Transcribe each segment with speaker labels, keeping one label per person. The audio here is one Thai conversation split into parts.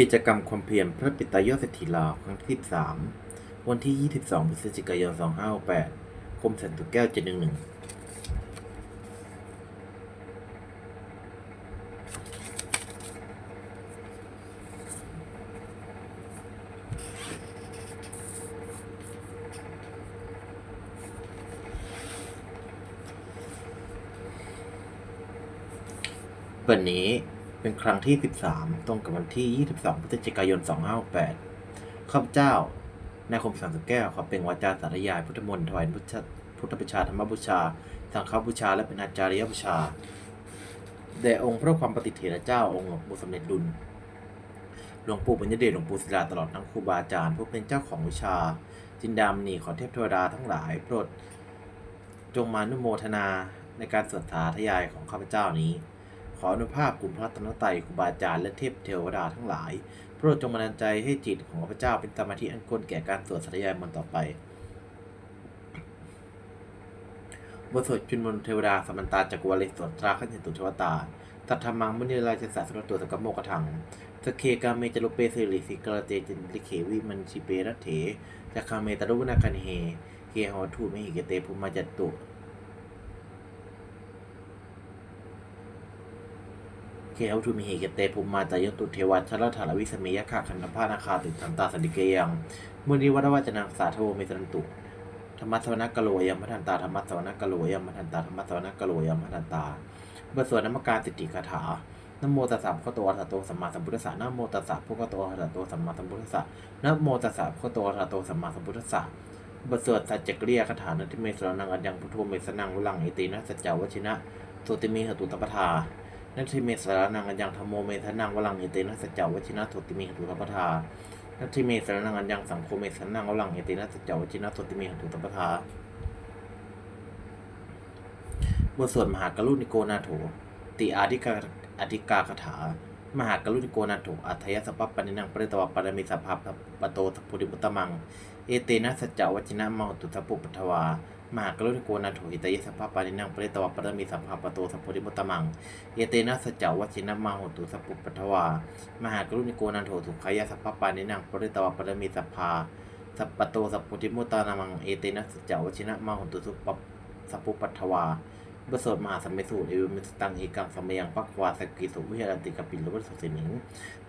Speaker 1: กิจกรรมความเพียรพระปิตายอดเศรษฐีลาวครั้งที่สามวันที่ 22 พฤศจิกายน 2568 คมสันตุแก้ว 711วันนี้ เป็นครั้งที่ 13 ตรงกับวันที่ 22 พฤศจิกายน 2568 ข้าพเจ้า นายคมสันสุแก้ว ขอเป็นวาจาสาธยายพุทธมนต์ถวายพุทธพุทธบูชาธรรมบูชา สังฆบูชา และเป็นอาจาริยบูชา แด่องค์พระความปฏิเถระเจ้า องค์หลวงปู่สมเด็จดุล หลวงปู่ปัญญเดช หลวงปู่ศิลาตลอดทั้งครูบาอาจารย์ผู้เป็นเจ้าของวิชา จินดามณีขอเทพเทวดาทั้งหลายโปรด จงมานุโมทนาในการสวดสาธยายของข้าพเจ้านี้ ขออนุภาพกลุ่มพระรัตนตยครูบาอาจารย์และเทพเทวดาทั้งหลาย โปรดจงบันดาลใจให้จิตของข้าพเจ้าเป็นสมาธิอันควรแก่การสวดสาธยายมันต่อไปบทสวดจุนมนเทวดาสมันตาจักรวาลิสวดตราขันตุเทวตาตัทธรรมังมุนีราชสัสสรตัวสกมโมกทังสเคกาเมจโลเปเสริสิกรเตจินลิเขวิมันชิเปรัตเถจักคาเมตรุวนาคันเฮเกหอทูมหิเกเตภูมาจัตตุ เคเอาทุมิเหเกเตภูมิมาจายตุเทวัชรถารวิสเมยะคาคันธพานาคาติสันตาสดิเกยังมุนีวัดวัจนังสาโทเมสันตุธรรมสวนกโลยัมพันตาธรรมสวนกโลยัมพันตาธรรมสวนกโลยัมพันตาบทสวดนมการสิทธิคาถานโมตัสสะพระโตอะระหะโตสัมมาสัมพุทธัสสะนโมตัสสะพระโตอะระหะโตสัมมาสัมพุทธัสสะนโมตัสสะพระโตอะระหะโตสัมมาสัมพุทธัสสะบทสวดสัจจกริยคาถานติเมสรนังอัญญังพุทโธเมสนังวุลังอิตินะสัจจาวชินะโสติมีหตุตปทา นัตถิเมสารนังอัญญังธรรมโมเมทนังวลังเอเตนะสัจจาวชินะโทติมีหตุตปทานัตถิเมสารนังอัญญังสังโฆเมสานังวลังเอเตนะสัจจาวชินะโทติมีหตุตปทาบทสวดมหากรุณิโกนาโถ ติอาธิกาอธิกาคาถา มหากรุณิโกนาโถ อัธยสปปปนินังปริตวปรมิสัพพะปโตทัพพุริมุตตมัง เอเตนะสัจจาวชินะมหตุทัพปุปทวา มหากรุณิโกนาถุหิตยสัพพะปานินังปริตวปรมีสัพพะปโตสัพพุริมุตมัง เยเตนะสเจวัชินะมาโหตุสัพพุปัทวามหากรุณิโกนันโทสุขายสัพพปานินังปริตวปรมีสัพพาสัพปโตสัพพุทิมุตตานามัง เอเตนะสเจวัชินะมาโหตุสุปปสัพพุปัทวา บสดมหาสัมเมสูตรเอวมิสตังเอกังสัมยังปักวาสกิสุวิหารันติกปิลวัสสุสินิง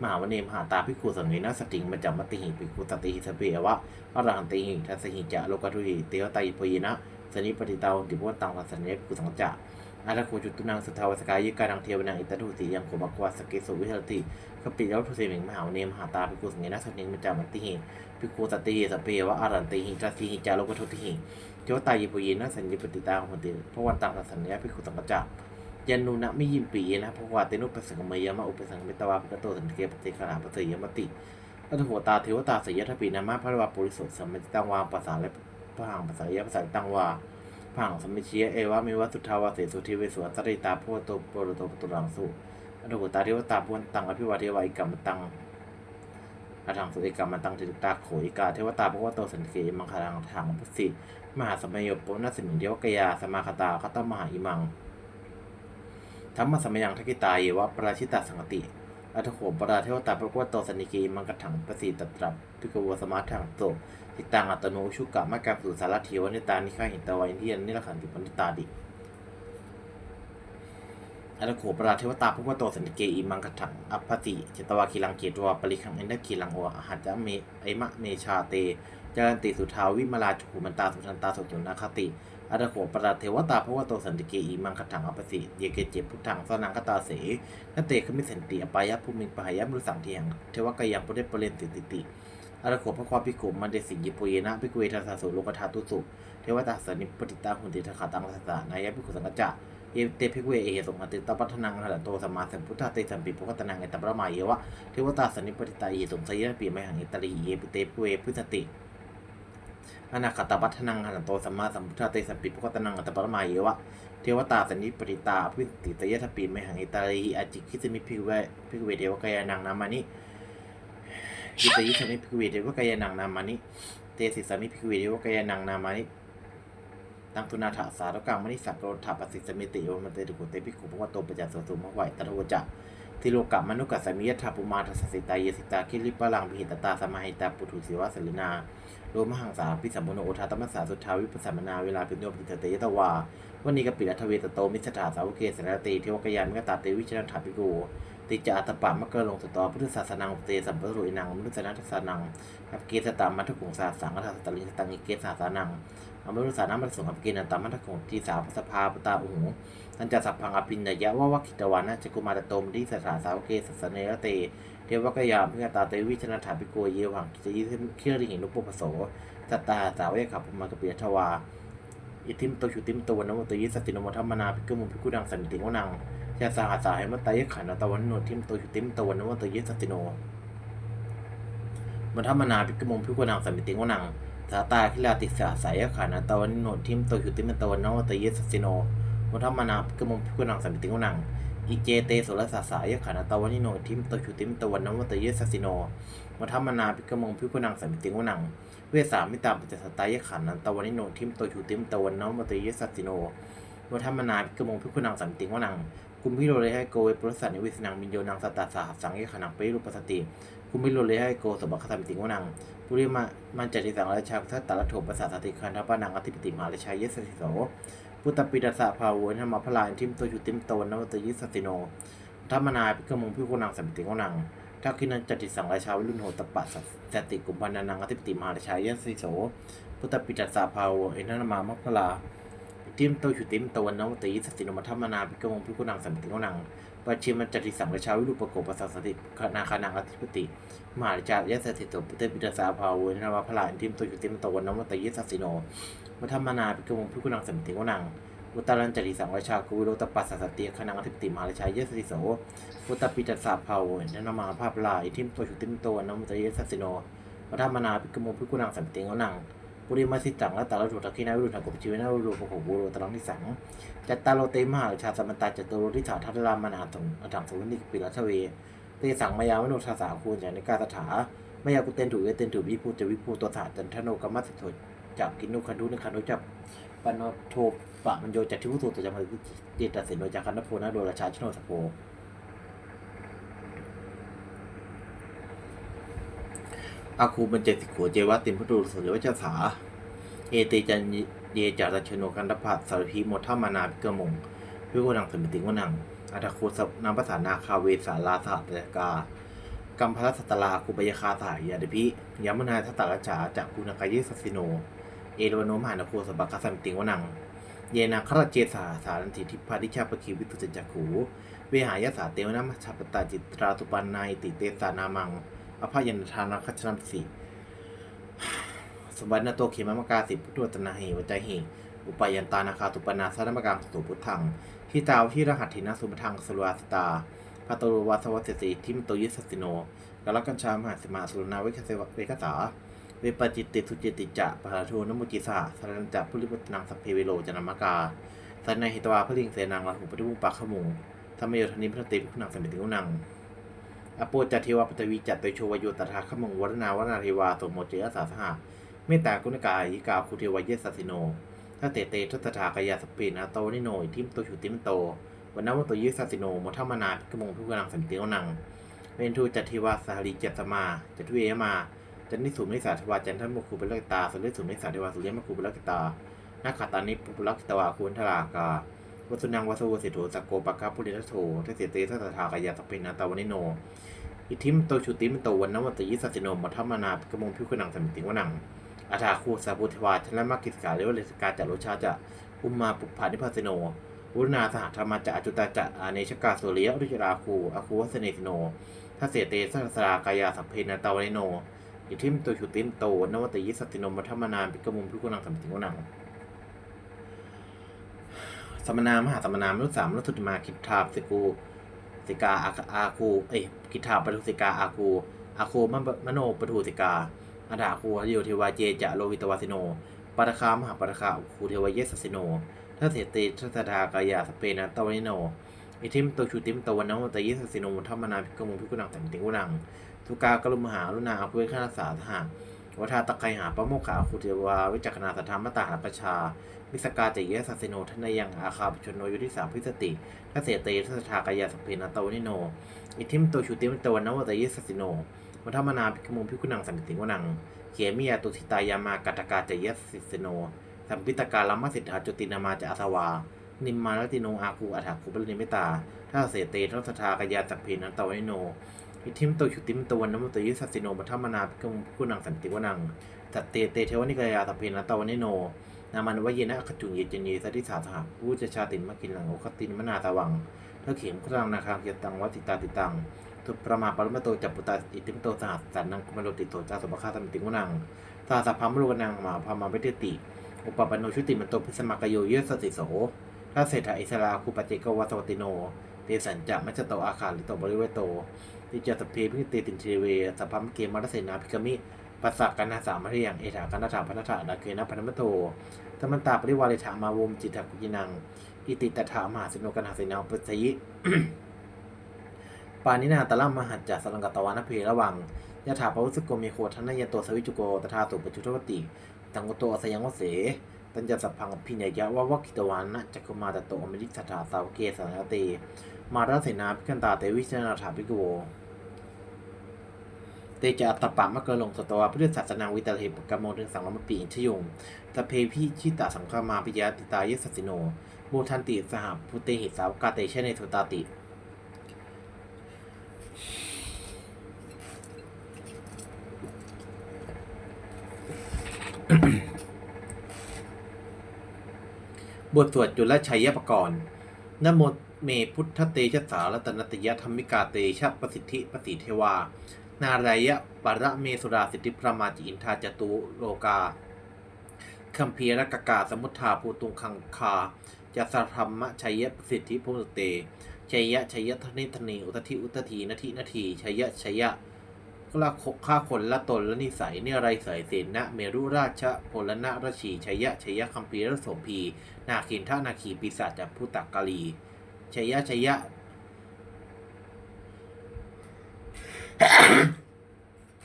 Speaker 1: มหาวเนมหาตาพิคูสังเวนะสติงมัจจมติหิปิคูตติหิสเปวะอรหันติหิทัสหิจะโลกทุหิเตวไตายิปยินะสนิปติตาติพุตังสัสเนภิกขุสังจะ อาราโคจุตุนังสทาวสกายิการังเทวนังอิตตุสียังโคบักวาสเกสุวิหติขปิยวัตุเสมิงมหาเนมหาตาภิกขุสังเกนะสันนิมจามันติหิภิกขุตติหิสเปวะอารันติหิจัสติหิจาโลกทุติหิเจวตายิปุยีนะสัญญิปติตาหุติพระวันตังสัญญาภิกขุสังกจักยันนุนะไมิยิมปีนะพระวาเตนุปสังกมยมะอุปสังเมตวาปะโตสันเกปติคาราปเสยมติอัตโหตาเทวตาสยทปีนามาพระวาปุริสุสัมมติตังวาภาษาและพระหังภาษายะภาษาตังวา ผังสมิเชียเอวะมิวัสุทธาวาเสสุทิเวสวตริตาพุทโตโปรโตปตุรังสุอนุโกตาเทวตาพุนตังอภิวาเทวาอิกัมตังอาทังสุเอกัมมันตังทิตาโขอิกาเทวตาพุทโตสันเกมังคารังทางพุสิมหาสมัยโยปนัสสิมิเดียวกยาสมาคตาคตมหาอิมังธรรมสมัยยังทักิตาเยวะปราชิตาสังติ อัตโขปราเทวตาพุทโตสันนิกีมังกถังประสีตตรับพิกวสมาทังโตทิตังอัตโนชุกะมะกับสุสารถิวนิตานิฆาหิตวาอินเดียนนิรขันติปนิตาดิอัตโขปราเทวตาภุวโตสันติเกอิมังกถังอัปปติเจตวาคิลังเกตวาปริขังอินทคีลังโออาหัจเมไอมะเมชาเตจารันติสุทาวิมลาจุขุมันตาสุทันตาสุตุนาคติ อัตโขปราเทวตาภุวโตสันติเกอิมังกถังอปปติเยเกเจพุทธังสนังกตาเสนเตคมิสันติอปายะภูมิปหายะมรุสังเทียงเทวกายังปุเรปเรนติติติอารโขพระความพิกุมันเดสิยิปุเยนะพิกุเวทัสสุโลกธาตุสุเทวตาสนิปติตาหุนติทขาตังสัสสะนายะพิกุสังกจะเยเตพิกเวเอสมัติตปัฏนังหะโตสัมมาสัมพุทธะเตสัมปิภุกตนังเอตปรมาเยวะเทวตาสนิปติตาเอสงสยะปีไมหังเอตรีเยปิเตพิกเวพุทธติ อนาคตปัฏนังหะโตสัมมาสัมพุทธะเตสัมปิภุกตนังเอตปรมาเยวะ เทวตาสันนิปติตาพิติตยะทปีไมหังเอตรีอจิคิสมิพิเวพิกุเวเทวกายานังนามานิยิตยิสมิพิกเวเดวกายานังนามานิ เตสิสมิพิกเวเดวกายานังนามานิตังตุนาถาสาตกังมณิสัพโรธาปสิสมิติโยมันเตตุกุเตพิกุภวโตปจัสสุมะไหวตะโทจะติโลกะมนุกัสสมิยถาปุมาทัสสิตาเยสิตาคิริปะลังพิหิตตาสมาหิตาปุถุสิวะสลินา โลมหังสาพิสัมมุโนโอทาตมัสสาสุทธาวิปัสสมนาเวลาปิโยปิเตเตยตวาวันนี้กปิรัทเวตโตมิสถาสาวกเกสนติเทวกยานมิกตาเตวิชนันถาปิโกติจาอัตปะมะเกลงสตอพุทธศาสนังเตสัมปะรุยนังมุสนาทัสสนังอัปเกสตามัทกุงสาสังฆทัสตลิสตังอิเกสาสานังอมรุสานามัสสงอัปเกนันตามัทกุงทีสาพสภาปตาอุหูทันจะสัพพังอภินยะว่าวัคิตวานะจักุมารตโตมดิสถาสาวกเกสสเนรเต เทวกยามพิกตาเตวิชนะถาปิโกเยวังกิจยิเคียริหินุปปโสสัตตาสาวเยขับมากเปิยทวาอิทิมโตชุติมโตวันนมตยิสตินมทัมมนาภิกมุภิกุดังสันติวนังยาสาหาสาเหมตายขันตวันโนทิมโตชุติมโตวันนมตยิสติโนมทัมมนาภิกมุภิกุดังสันติวนังสาตาคิลาติสาสายขันตวันโนทิมโตชุติมโตวันนมตยิสติโนมุทัมานาภิกมุภิกุนังสัมปิติงวนัง อิเจเตโสรสาสายขันตวนิโนทิมตชุติมตวันนวัตเยสสิโนมุทัมมานาภิกมุภิกุนังสัมติงวนัง เวสามิตาปัจจสตายขันตวนิโนทิมตชุติมตวันนวัตเยสสิโนมุทัมมานาภิกมุภิกุนังสัมติงวนังกุมพิโรเลให้โกเวปุรสันนิวิสนังมินโยนังสตาสาหัสังเยขนังเปรุปสติกุมพิโรเลให้โกสบัคสัมปิติงวนังปุริมามันจติสังราชาทัตตะละโถปัสสะสติคันทปานังอธิปติมหาราชาเยสสิโส พุทธปิดาสะภาวุธรรมพลายทิมตัวชุติมโตนนวตยิสติโนธรรมนาพิกมงพิโคนังสัมติโกนังทักขินันจติสังราชาวิรุณโหตปัสสติกุมพันนังอธิปติมหาราชายสิโสพุทธปิดาสะภาวุเอนนามามพลาทิมตัวชุติมโตนนวตยิสติโนมัธรรมนาพิกมงพิโคนังสัมติโกนัง ปัจฉิมันจติสังราชาวิรุปโกปัสสติคณาคาอธิปติมหาราชายสติโตพุทธปิดาสะภาวุเนนามามพลาทิมตัวชุติมโตนวตยิสติโนมัธรรมนาภิกขุภิกุนังสัมติโกนังอุตตรัญจริสังวชากุวิโรตปัสสสติคณังอธิปติมหาราชายเยสติโสอุตตปิจัสสาภาวนันมาภาพลายทิมตัวชุติมโตนมุตเยสสิโนมัธรรมนาภิกขุภิกุนังสัมติโกนัง ปุริมาสิตังและตาลถุตะคินาวิรุณกบชีวนาวิรุณปะโขบุโรตรังที่สังจัตตาโลเตมหาชาสมันตาจัตตโรทิถาทัตรามนาตงอถังสุวินิปิรัชเวเตสังมายาวโนชาสาคูญอย่างในกาตถามายากุเตนถูเอเตนถูวิภูจะวิภูตัวถาจันทโนกรรมสิทธจากกินุคันดุนคันดุจับปนโทปะมันโยจากทิวุตุตจำคือเจตสินโดยจากคันนโพนะโดยราชาชโนสโพ อาคูบันเจติขัวเจวะติมพุตุสุริวัชสา เอเตจันเยจาตชโนกันตพัสสารพีโมทัมมานาพิกมงพิโกนังสมิติงวนังอัตโคสนามภาษานาคาเวสาลาสหปยกากัมพลัสตลาคุปยคาสายยาเดพิยามนาทัตตาลจาจากกุณกายเยสสิโน เอโรโนมหานโคสบักสัมติงวนัง เยนาคราเจสาสารันติทิพาดิชาปคีวิตุจจักขูเวหายาสาเตวนามัชฌปตาจิตราตุปันนายติเตสานามัง อภยันทานาคัจฉนัมสีสมบัตินาโตเขมมกาสิพุทธวตนาเหวใจเหอุปายันตานาคาตุปนาสารมกังสุพุทธังทิตาวที่รหัสถินาสุปทังสลวาสตาพาตโรวาสวัสสิทิมโตยิสสิโนกาลกัญชามหาสมาสุรนาเวคเสวเวคสาเวปจิตติสุจิติจะปะหาโทนมุจิสาสารันจะพุริปตนังสัพเพเวโลจนามกาสันในหิตวาพระลิงเสนังลาหุปฏิบุปะขมุงธรรมโยธนิพระเตพุนังสมิติกุนัง อโปจัตเทวปตวีจัตโตโชวโยตถาขมุงวรนาวนาเทวาสมโมเจอสาสหะเมตตากุณกายิกาคุเทวเยสสิโนถ้าเตเตทัตถากายาสเปนาโตนิโนทิมโตชุติมโตวันนวัตโยสสิโนมทัมนาพิกมงพิกุนังสมิติกุนังเวนทูจัตเทวาสารีเจตสมาจัตเวมาจันนิสุมิสาเทวาจันทมคูเปลกตาสุริสุมิสาเทวาสุริยมคูเปลกตานาคาตานิปุปลักตวาคูนทรากา วัสุนังวัสวุสิโธสกโกปะกาปุริทัโธเทเสเตทัตถากายาสปินาตาวนิโน อิทิมโตชุติมโตวันนวัตยิสัจโนมัทมนาพิกมงพิวขนังสมิติวนังอาถาคูสาบุทวาชนะมกิสกาเลวเลสกาจัโรชาจะอุมมาปุพานิพัสโนวุนาสหธรรมจะอจุตาจะอาเนชกาโสเลียอุจราคูอาคูวัสเนติโนทัเสเตสัสรากายาสัพเพนาตาวนิโนอิทิมโตชุติมโตนวัตยิสตินมมัทมนาปิกมุมพิกุนังสัมติงวนัง สมนามหาสมนามรุสามรุสุติมาคิทาสิกูสิกาอาอาคูเอ้ยคิทาปทุสิกาอาคูอาคูมมโนปทุสิกาอาดาคูโยเทวาเจจะโลวิตวาสิโนปัตคามหาปัตคาคูเทวเยสสิโนทัเสเตทัสดากายาสเปนะตวนิโนอิทิมตัวชุติมตวันนวตยิสสิโนมัทมนาพิกมุพิกุนังสัมติงวนังทุกากรุมหาลุนาอภเวคณาสาธาวัฏาตะไคหาปะโมกขาคุเทวาวิจักนาสัทธามตาหาประชา วิสกาเจเยสัสสิโนทนายังอาคาปชนโนยุทิสาพิสติทัสเสเตทัสทากายาสพเพนาโตนิโน อิทิมโตชุติมโตวนวตยสัสสิโนมัทมนาภิกมุภิกขุนังสัมปิติวนังเขมิยาตุสิตายามากัตกาเจเยสิสสิโน สัมปิตกาลัมมสิทธาจุตินามาจะอาสวา นิมมาลติโนอาคูอัฏฐคุปลนิมิตาทัสเสเตทัสทากายาสัพเพนาโตนิโนอิทิมโตชุติมตวันนมตยิสัสสิโนมัทมนาภิกมุภิกขุนังสัมปิติวนังสัตเตเตเทวนิกายาสัพเพนาโตนิโน นามันวะเยนะขจุงเยจเนสติสาสหวูจชาตินมกินหลังโอคตินมนาตาวังเทเข็มครังนาคางเกตังวัติตาติตังทุประมาปรมโตจับปุตตาอิติมโตสหัสสันนังกุมรโลติโตจาสุปคาตมิติงวนังสาสัพามรุกนังมาพามาเวเตติอุปปันโนชุติมันโตพิสมากโยเยสติโสถ้าเศรษฐาอิสราคูปเจกวัตติโนเตสัญจะมัจโตอาคาลิโตบริเวโตติจสเพพิเตตินเชเวสัพพมเกมรัสเสนาภิกมิ ปัสสะกันนาสามเรียงเอถากันนาถาพันธะดาเกนะพันมโตธรรมตาปริวาริถามาวมจิตตกุยินัง อิติตถามหาสนุกันหาสินาปสยิปานินาตะลัมมหัจจสลังกตวานเพระวังยะถาปวุสโกมีโคทันนยโตสวิจุโกตถาตุปจุทวติตังกุโตอสยังวเสตัญจสัพพังพิญญะวะวะกิตวานะจักคุมาตโตอมริสัทธาสาวเกสานเตมาราเสนาพิกันตาเตวิชนาถาภิกโว เตจะตปะมะเกลงสตวาพุทธศาสนาวิตาเลปกมโมถึงสังลมปีชยงตะเพพิชิตาสังฆามาปิยาติตายสสสิโนโมทันติสหพุเตหิสาวกาเตเชเนสุตาติบทสวดจุลชัยปกรณ์นโมเมพุทธเตชะสารัตนตยธรรมิกาเตชะประสิทธิประสิทเทวา นารายะปะระเมสุราสิทธิพระมาจิอินทาจตุโลกาคัมภีรกกาสมุทธาภูตุงคังคาจะสธรรมชัยประสิทธิพุทธเตชัยยะชัยยะทนิธนีอุตติอุตทีนาทีนาทีชัยยะชัยยะก็ละคฆ่าคนละตนละนิสัยเนี่ยไรใสเสนะเมรุราชพลนะราชีชัยยะชัยยะคัมภีรสมพี นาคินทานาคีปีศาจจากผู้ตักกาลีชัยยะชัยยะ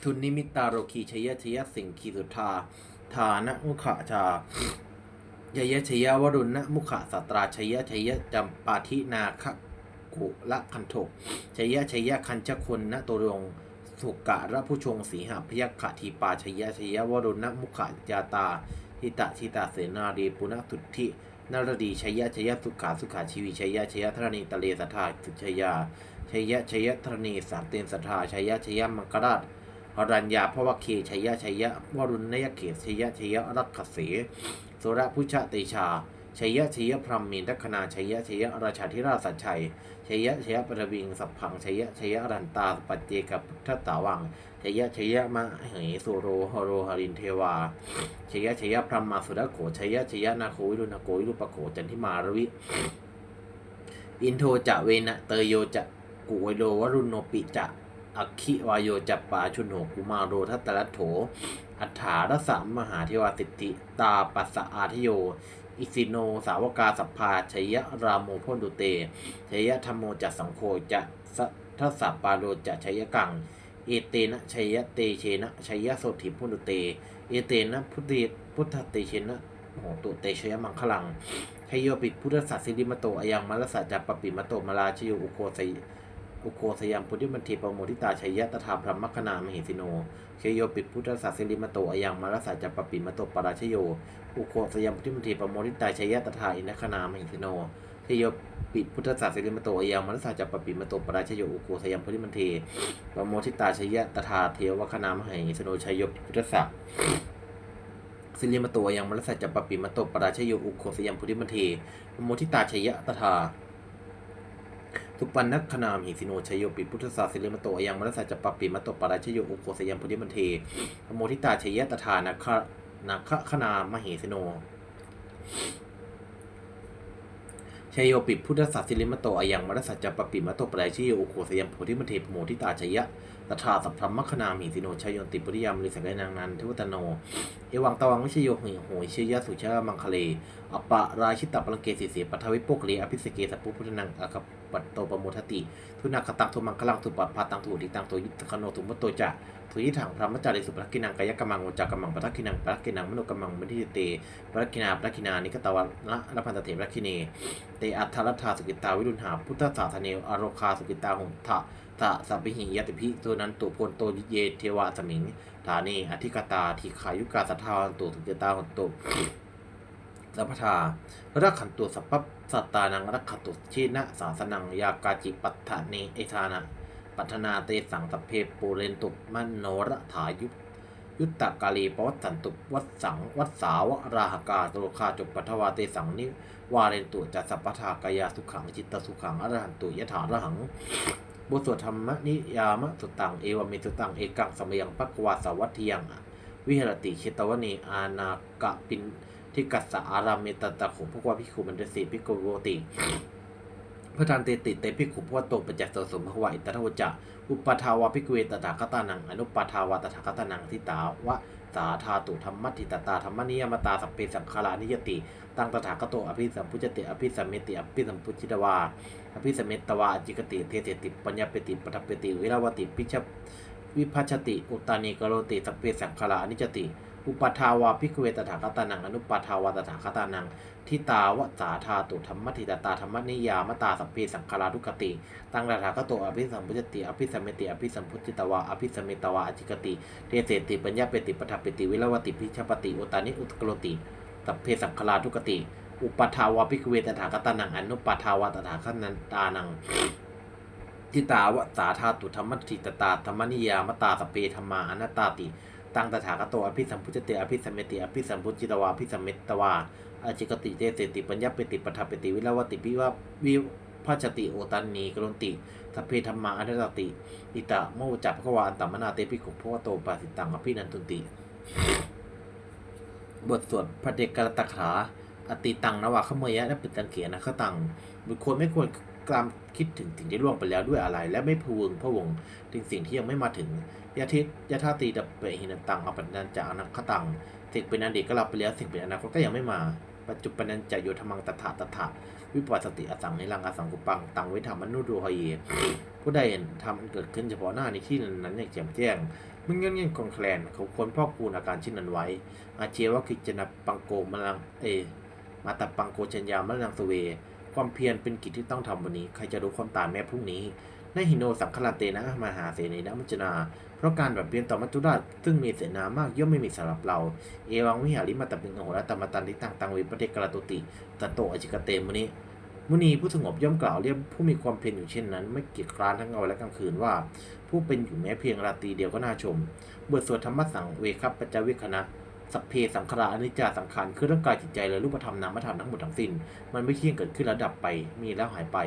Speaker 1: ทุนนิมิตาโรคีชยชยสิงคีสุธาฐานะมุขะชาชยยะชยวรุณะมุขะสัตราชยชยจำปาทินาคกุละคันโทชัยชยคันชคุณนะตัวรงสุกะระผู้ชงสีหพยัคขะทีปาชยชยวรุณะมุขะยาตาทิตะทิตาเสนารีปุณตุทธินารดีชยชยสุขาสุขาชีวิชยชยธรณีตะเลสัทธาสุชยยา ชัยยะชัยยะธรณีสามเตนสัทธาชัยยะชัยยะมังกราชอรัญญาพวเคชัยยะชัยยะวรุณนยเขตชัยยะชัยยะรักขสโสระพุชะเตชาชัยยะชัยยะพรหมินทัคนาชัยยะชัยยะราชาธิราชสัจชัยชัยยะชัยยะปรวิงสัพพังชัยยะชัยยะรันตาปัจเจกับพุทธตาวังชัยยะชัยยะมะเหยสุโรหโรหรินเทวาชยะชยะพรหมาสุดาโขชยะชยะนาโควิรุณโกวิรุปโขจันทิมารวิอินโทจะเวนะเตยโยจะ กุไวโลวรุณโนปิจะอัคคิวายโยจะปาชุนโหกุมาโรทัตตะโถ อัฏฐารสามมหาเทวาสิทธิตาปัสสะอาทโย อิสิโนสาวกาสัพพาชยะรามโมพนดุเตชยะธรรมโมจะสังโฆจะสัทสสะปาโรจะชยกัง เอเตนะชยะเตเชนะชยะโสถิพุนตุเต เอเตนะพุทธิพุทธเตเชนะโหตุเตชยมังคลังชยโยปิพุทธศาสสิริมโตอายังมัลสัจจปปปิมโตมาลาชโยอุโคสย อุโคสยามพุทธิมันเทปโมทิตาชัยยะตถาพรหมคณามหิสิโนชยโยปิพุทธศาสสิริมโตอยังมัลสัจจปปปิมโตปราชโยอุโคสยามพุทธิมันเทปโมทิตาชัยยะตถาอินคณามหิสิโนชยโยปิพุทธศาสสิริมโตอยังมัลสัจจปปปิมโตปราชโยอุโคสยามพุทธิมันเทปโมทิตาชยะตถาเทวคณามหายสโนชัยยพุทธศักดิ์สิริมโตยังมรสัจจปปิมโตปราชโยอุโคสยามพุทธิมเทปโมทิตาชยะตถา ทุปันนักขนามหิสิโนชัยโยปิพุทธศาสสิริมโตอยังมรสาจะปปิมโตปราชโยอุโคสยามพุทธิมเทโมทิตาชยะตถานักนักขนามหิสิโนชยโยปิพุทธศาสสิลิมโตอายังมรสาจะปปิมโตปราชโยอุโคสยมโพธิมเทโมทิตาชยะ ตถาสัพพรมคณามีสิโนชยโยติปริยามริสกนางนันเทวตโน เอวังตวังวิชโยหยโหยเชยสุชามังคเลอปะราชิตะปลังเกสิเสปัทวิปกเลอภิสเกสัพพุพุทธนังอาคปัตโตปโมทติ ทุนาคตังทุมังคลังทุปปพาตังทุติตังตุยิตคโนทุมตโตจะทุยิถังพระมัจจาริสุปรักกินังกายกรรมังวจากรรมังปรักกินังปรักกินังมโนกรรมังมนิเตปรักกินาปรักกินานิกตวะละละพันตเถปรักกิเนเตอัทธรัตถาสุกิตาวิรุณหาพุทธศาสเนอโรคาสุกิตาหุทะ ตะสัพพิหิยติพิตัวนั้นตุโพนโตเยเทวะสมิงฐานีอธิกตาทีขายุกาสัทธาตุสุกิตาหุตุสัพพทารักขันตุสัพพสัตตานังรักขตุชีนะสาสนังยากาจิปัฏฐานีเอธานะปัฒนาเตสังสัพเพปูเรนตุมโนรถายุยุตตกาลีปวัตสันตุวัดสังวัดสาวราหกาตุโลคาจุปัทวาเตสังนิวาเรนตุจัสสัพพทากายาสุขังจิตตสุขังอรหันตุยถาระหัง บทสวดธรรมนิยามะสุตังเอวเมสุตังเอกังสมยังปักวาสวัตถิยังวิหรติเชตวนีอานากะปินที่กัสสะอารามิตตะขุพวกว่าพิขุมันเดสีพิกุโวติพระทานเตติเตพิขุพวโตปัจจสสมภวะอิตถวจะอุปทาวาพิกเวตถาคตานังอนุปทาวาตถาคตานังทิตาวะ สาธาตุธรรมัติตตาธรรมนิยมตาสัพเพสังขารานิยติ ตั้งตถาคโตอภิสัมพุจติอภิสัมเมติอภิสัมพุจิตวาอภิสัมเมตวาจิกติเทเสติปัญญาปติปัตเปติวิราวติพิช วิพัชติ อุตานิกโรติสเพสังขารานิจติ อุปทาวาพิกเวตถาคตานังอนุปทาวาตถาคตานังทิตาวสาธาตุธรรมทิตตาธรรมนิยามตาสัพเพสังขาราทุกติ ตังตถาคโตอภิสัมพุจติอภิสัมเมติอภิสัมพุจิตวาอภิสัมเมตวาอจิกติเทเสติปัญญาเปติปทัปปติวิรวติพิชปติอุตานิอุตกโรติสัพเพสังขาราทุกติ อุปทาวาพิกเวตถาคตานังอนุปทาวาตถาคตานัง ทิตาวสาธาตุธรรมทิตตาธรรมนิยามตาสเปธรรมาอนัตตาติตังตถาคโตอภิสัมพุจติอภิสัมเมติอภิสัมพุจิตวาอภิสัมเมตวาอจิกติเจเสติปัญญาเปติปทัปปติวิลาวติวิวาวิพัชติโอตันนีกรนติสัพเพธรรมาอนัตตาติอิตะโมจัพพวาอันตัมมนาเตปิขุพวโตปาสิตังอภินันตุติ บทสวดพระเดกรตขาอติตังนวาขเมยะและปิตังเขียนะขตังบุคคลไม่ควรกลาม คิดถึงสิ่งที่ล่วงไปแล้วด้วยอะไร และไม่พะวงพะวงถึงสิ่งที่ยังไม่มาถึงยาทิตยาธาตีดับเปหินันตังอปัจจันจะอนัคตังสิ่งเป็นอดีตก็รับไปแล้วสิ่งเป็นอนาคตก็ยังไม่มา ปัจจุบันนันจะโยธรรมังตถาตถาวิปัสสติอสังในรังอสังกุปังตังวิธรรมนุดูหเยผู้ใดเห็นธรรมอันเกิดขึ้นเฉพาะหน้าในที่นั้นอย่างแจ่มแจ้งมึงเงี้ยเงี้ยคลองแคลนเขาควรพอกพูนอาการเช่นนั้นไว้ อาเจวะกิจนะปังโกมลังเอมาตับปังโกชัญญามลังสเว ความเพียรเป็นกิจที่ต้องทำวันนี้ ใครจะรู้ความตายแม้พรุ่งนี้นหิโนสังคลาเตนะมหาเสนีนะมัจนา เพราะการแบบเปลี่ยนต่อมัจจุราชซึ่งมีเสนามากย่อมไม่มีสำหรับเรา เอวังวิหาริมาตเปิงโหรตมตันทิตังตังเวปเทกรตุติตัตโตอจิกเตมุนิมุนีผู้สงบย่อมกล่าวเรียกผู้มีความเพียรอยู่เช่นนั้น ไม่เกียจคร้านทั้งเงาและกลางคืนว่า ผู้เป็นอยู่แม้เพียงราตรีเดียวก็น่าชมบทสวดธรรมสังเวคัปปัจจวิคณะ สัพเพสังขารอนิจจาสังขารคือร่างกายจิตใจและรูปธรรมนามธรรมทั้งหมดทั้งสิ้น มันไม่เที่ยงเกิดขึ้นแล้วดับไปมีแล้วหายไป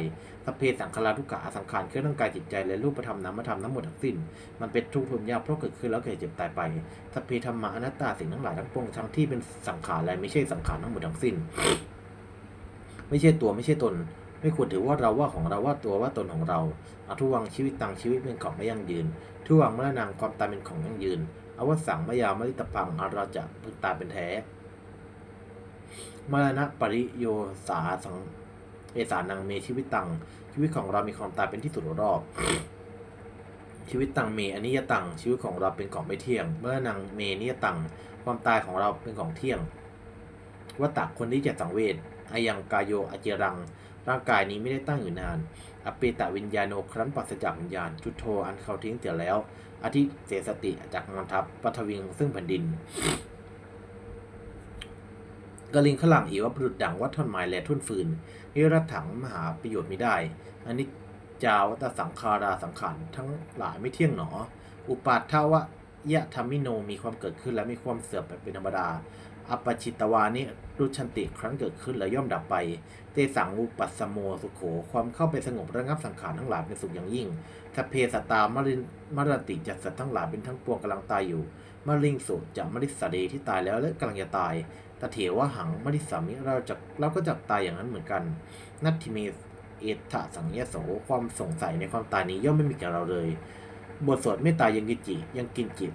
Speaker 1: สัพเพสังขาราทุกขะอสังขารคือร่างกายจิตใจและรูปธรรมนามธรรมทั้งหมดทั้งสิ้น มันเป็นทุกข์ทนยากเพราะเกิดขึ้นแล้วแก่เจ็บตายไปสัพเพธรรมาอนัตตาสิ่งทั้งหลายทั้งปวงทั้งที่เป็นสังขารและไม่ใช่สังขารทั้งหมดทั้งสิ้น ไม่ใช่ตัวไม่ใช่ตนไม่ควรถือว่าเราว่าของเราว่าตัวว่าตนของเราอทุวังชีวิตตังชีวิตเป็นของไม่ยั่งยืนทุวังมรณังความตายเป็นของยั่งยืน อวสังมยามริตพังอาราจะพึงตาเป็นแท้มรณะปริโยสาสังเอสานังเมชีวิตตัง ชีวิตของเรามีความตายเป็นที่สุดรอบ ชีวิตตังเมอนิยตัง ชีวิตของเราเป็นของไม่เที่ยง เมื่อนังเมนิยตัง ความตายของเราเป็นของเที่ยงวัตตะคนที่จะสังเวชอายังกายโยอเจรัง ร่างกายนี้ไม่ได้ตั้งอยู่นาน อเปตะวิญญาโนครั้นปราศจากวิญญาณ จุดโทอันเขาทิ้งเสียแล้ว อาทิเสสติจากกองทัพปัทวิงซึ่งแผ่นดินกลิงขลังอีวะบุรุดดังวัดท่อนไม้และทุ่นฟืนนิรัตถังมหาประโยชน์ไม่ได้อันนี้จาวัตสังคาราสังขารทั้งหลายไม่เที่ยงหนอ อุปาทาวะยะธรรมิโนมีความเกิดขึ้นและมีความเสื่อมไปเป็นธรรมดา อปปชิตวานิรุชันติครั้นเกิดขึ้นแล้วย่อมดับไป เตสังอุปัสโมสุโข ความเข้าไปสงบระงับสังขารทั้งหลายเป็นสุขอย่างยิ่งสเพสตามรินมรติจัตสัตว์ทั้งหลายเป็นทั้งปวงกำลังตายอยู่มริงสุจะมริสเดที่ตายแล้วและกำลังจะตายตเถวะหังมริสามิเราจะเราก็จะตายอย่างนั้นเหมือนกัน นัตถิเมเอตะสังยโสความสงสัยในความตายนี้ย่อมไม่มีแก่เราเลย บทสวดเมตตายังกิจิยังกินจิต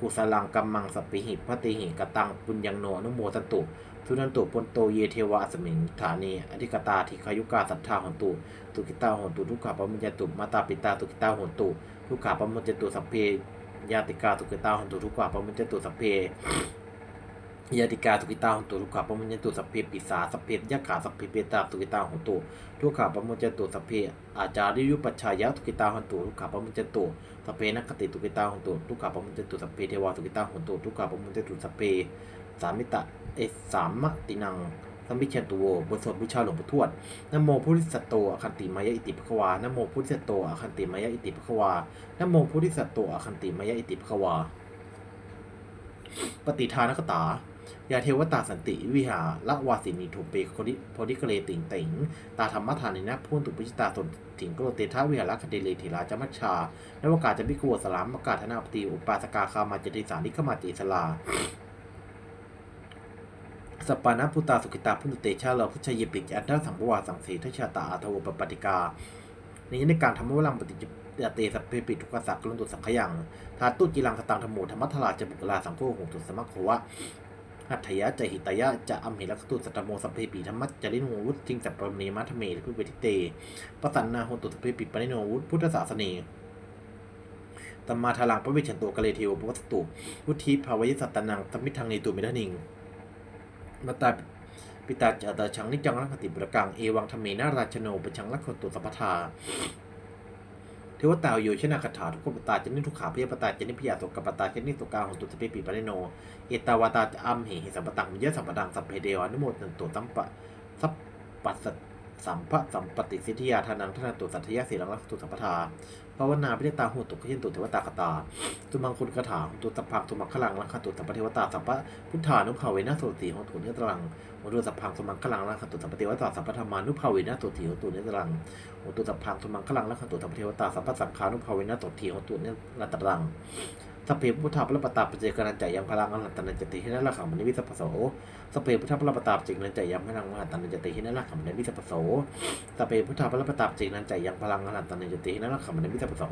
Speaker 1: กุสลังกัมมังสปิหิพระติหิกตังปุญญังโนนุโมตันตุสทุนันตุปนโตเยเทวะสมิงฐานีอธิกตาธิคายุกาสัทธาหนตุตุกิตาหนตุทุกขาปมุญญตุมาตาปิตาตุกิตาหนตุทุกขาปมุญญตุสัพเพยาติกาตุกิตาหนตุทุกขาปมุญญตุสัพเพ ยาติกาตุกิตาหนตุทุกขาปมุญญตุสัพเพปิสาสัพเพยะขาสัพเพเปตาตุกิตาหนตุทุกขาปมุญญตุสัพเพอาจาริยุปัชชายะตุกิตาหนตุทุกขาปมุญญตุสัพเพนักติตุกิตาหนตุทุกขาปมุญญตุสัพเพเทวาตุกิตาหนตุทุกขาปมุญญตุสัพเพสามิตะเอสามมตินังสัมมิเชนตุโวบทสวดบูชาหลวงปู่ทวดนโมพุทธิสัตโตอคันติมายะอิติภควานโมพุทธิสัตโตอคันติมายะอิติภควานโมพุทธิสัตโตอคันติมายะอิติภควา ปฏิทานกตา ยาเทวตาสันติวิหาละวาสินีถูเปโคดิโพดิกเลติงติงตาธรรมทานินะพูนตุปิจิตาตนถิงโกโลเตทาวิหาละคเดเลเทราจมัชชานวกาจะบิกวสลามมกาธนาปติอุปาสกาคามาจติสานิขมาจิสลาสปานาพุตาสุกิตาพุทธเตชะเราพุชยปิจอันดาสังบวาสังเสทชาตาอาทวปปฏิกานี้ในการทำมวลังปฏิจจเตสัพเพปิทุกขสักลุนตุสังขยังทาตุจิลังสตังธรรมโมธรรมัทลาจะบุกลาสังโฆหงตุสมัคโควะ หัตถยะจะหิตยะจะอัมหิลักตุสัตโมสัพเพปีธรรมัจจริโนวุฒิทิงสัพพเนมัทเมรือพุทธเวทิเตปสันนาโหตุสัพเพปิปนิโนวุฒิพุทธศาสเนตัมมาทาลังพระวชชันโตกะเลเทวปวัสตุวุฒิภาวยสัตตนังสมิทังเนตุเมทนิงมาตาปิตาจาตาชังนิจังรักติบุรกังเอวังธรรมเมนาราชโนปชังรักขตุสัพพทา เทวตาโยชนะคาถาทุกขปตาจนิทุกขาพยาปตาจนิพยาตกปตาจนิตุกาของตุสเปปีปะเนโน เอตาวาตาอัมเหหิสัมปตังยะสัมปตังสัพเพเดวานุโมตันตุตัมปะสัพปัสส สัมภะสัมปติสิทธิยาทานังทนันตุสัทธยะสีลังรักตุสัพพทาภาวนาพิเรตาหูตุขยินตุเทวตาคตาตุมังคุณคาถาตุสัพพังตุมังคลังลังคตุสัพพเทวตาสัพพะพุทธานุภาเวนะโสติของตุเนตรังโอตุสัพพังตุมังคลังลังคตุสัพพเทวตาสัพพธรรมานุภาเวนะโสติของตุเนตรังโอตุสัพพังตุมังคลังลังคตุสัพพเทวตาสัพพสังขานุภาเวนะโสติของตุเนตรังสพเพพุทธาพระปตาปเจกนันจายังพลังอรหัตตันจติหินะละขังมณิวิสัพพโส สพเพพุทธาพระปตาปเจกนันใจยังพลังอรหัตตันจติหินะละขังมณิวิสัพโสสพเพพุทธาพระปตาปเจกนันใจยังพลังอรหัตตันจติหินะละขังมณิวิสัพโส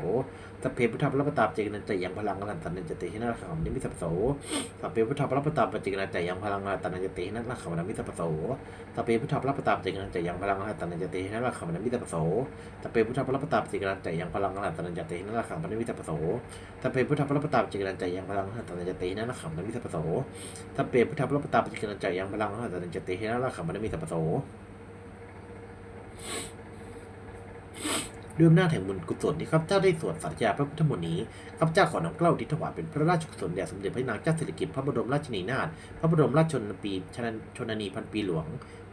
Speaker 1: สัพเพพุทธะพระปตาปเจกนันใจยังพลังอรันตันจติหินาขังนิมิสัพโสสัพเพพุทธะพระปตาปเจกนันใจยังพลังอรันตันจติหินาขังนิมิสัพโสสัพเพพุทธะพระปตาปเจกนันใจยังพลังอรันตันจติหินาขังนิมิสัพโสสัพเพพุทธะพระปตาปเจกนันใจยังพลังอรันตันจติหินาขังนิมิสัพโสสัพเพพุทธะพระปตาปเจกนันใจยังพลังอรันตันจติหินาขังนิมิสัพโสสัพเพพุทธะพระปตาปเจกนันใจยังพลังอรันตันนันจติหินาขังนิมิสัพพโสด้วยอำนาจแห่งบุญกุศลที่ข้าพเจ้าได้สวดสัตยาพระพุทธมนต์นี้ข้าพเจ้าขอน้อมเกล้าที่ถวายเป็นพระราชกุศลแด่สมเด็จพระนางเจ้าสิริกิติ์พระบรมราชินีนาถพระบรมราชชนนีชนชนนีพันปีหลวง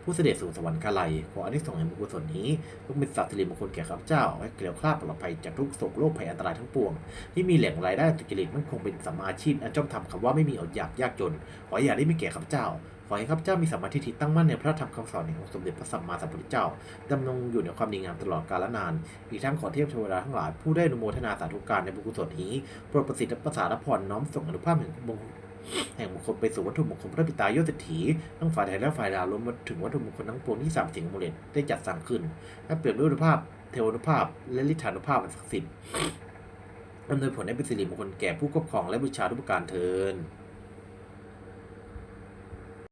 Speaker 1: ผู้เสด็จสู่สวรรคาลัยขออานิสงส์แห่งบุญกุศลนี้จงเป็นสัตว์สิริมงคลแก่ข้าพเจ้าให้เกลียวคลาดปลอดภัยจากทุกโศกโรคภัยอันตรายทั้งปวง ที่มีแหล่งรายได้สุจริตมันคงเป็นสัมมาชีพอันจ้อมทำคำว่าไม่มีอดอยากยากจนขออย่าได้มีแก่ข้าพเจ้า ขอให้ข้าพเจ้ามีสัมมาทิฏฐิตั้งมั่นในพระธรรมคำสอนแห่งองค์สมเด็จพระสัมมาสัมพุทธเจ้าดำรงอยู่ในความดีงามตลอดกาลนาน อีกทั้งขอเทียบเทวดาทั้งหลายผู้ได้อนุโมทนาสาธุการในบุญกุศลนี้โปรดประสิทธิ์ประสาทพรน้อมส่งอนุภาพแห่งมงแห่งมงคลไปสู่วัตถุมงคลพระปิตายศเศรษฐีทั้งฝ่ายไทยและฝ่ายลาวรวมถึงวัตถุมงคลทั้งปวงที่สามสิ่งมูลเลตได้จัดสร้างขึ้นและเปรียบด้วยอนุภาพเทวานุภาพ และฤทธานุภาพอันศักดิ์สิทธิ์อำนวยผลให้เป็นสิริมงคลแก่ผู้ครอบครองและบูชาทุกประการเทิน